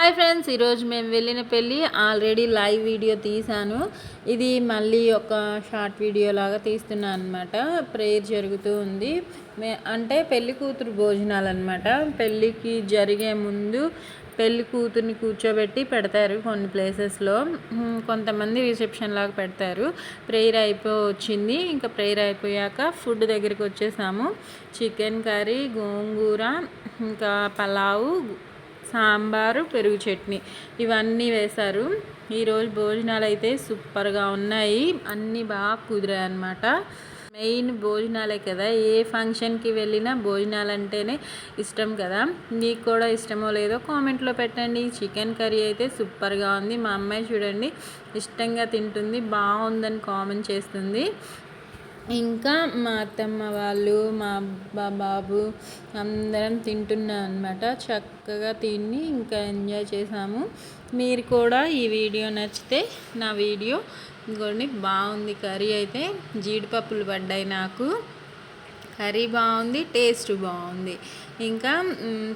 Hi friends ఈరోజు మేము వెళ్ళిన పెళ్ళి ఆల్రెడీ లైవ్ వీడియో తీశాను. ఇది మళ్ళీ ఒక షార్ట్ వీడియో లాగా తీస్తున్నాను అనమాట ప్రేయర్ జరుగుతూ ఉంది. మే అంటే పెళ్ళి కూతురు భోజనాలు అనమాట పెళ్ళికి జరిగే ముందు పెళ్ళి కూతుర్ని కూర్చోబెట్టి పెడతారు కొన్ని ప్లేసెస్లో. కొంతమంది రిసెప్షన్ లాగా పెడతారు. ప్రేయర్ అయిపో వచ్చింది ఇంకా ప్రేయర్ అయిపోయాక ఫుడ్ దగ్గరికి వచ్చేసాము. చికెన్ కర్రీ గోంగూర ఇంకా పలావు సాంబారు పెరుగు చట్నీ. ఇవన్నీ వేశారు. ఈరోజు భోజనాలు అయితే సూపర్గా ఉన్నాయి. అన్నీ బాగా కుదిరాయి అన్నమాట మెయిన్ భోజనాలే కదా. ఏ ఫంక్షన్కి వెళ్ళినా భోజనాలు అంటేనే ఇష్టం కదా. మీకు కూడా ఇష్టమో లేదో కామెంట్లో పెట్టండి. చికెన్ కర్రీ అయితే సూపర్గా ఉంది. మా అమ్మాయి చూడండి ఇష్టంగా తింటుంది బాగుందని కామెంట్ చేస్తుంది. ఇంకా మా అత్తమ్మ వాళ్ళు మా అబ్బా బాబు అందరం తింటున్నాం అనమాట చక్కగా తిని ఇంకా ఎంజాయ్ చేసాము. మీరు కూడా ఈ వీడియో నచ్చితే నా వీడియో ఇంకోండి బాగుంది. కర్రీ అయితే జీడిపప్పులు పడ్డాయి నాకు. కర్రీ బాగుంది టేస్ట్ బాగుంది. ఇంకా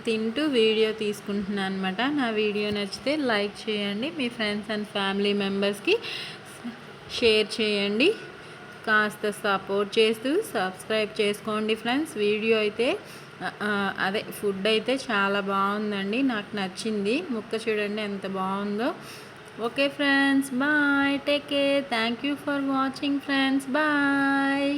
తింటూ వీడియో తీసుకుంటున్నాను అనమాట నా వీడియో నచ్చితే లైక్ చేయండి. మీ ఫ్రెండ్స్ అండ్ ఫ్యామిలీ మెంబర్స్కి షేర్ చేయండి. కాస్త సపోర్ట్ చేస్తూ సబ్స్క్రైబ్ చేసుకోండి ఫ్రెండ్స్ వీడియో అయితే అదే ఫుడ్ అయితే చాలా బాగుందండి. నాకు నచ్చింది. ముక్క చూడండి ఎంత బాగుందో. Okay friends bye take care thank you for watching friends bye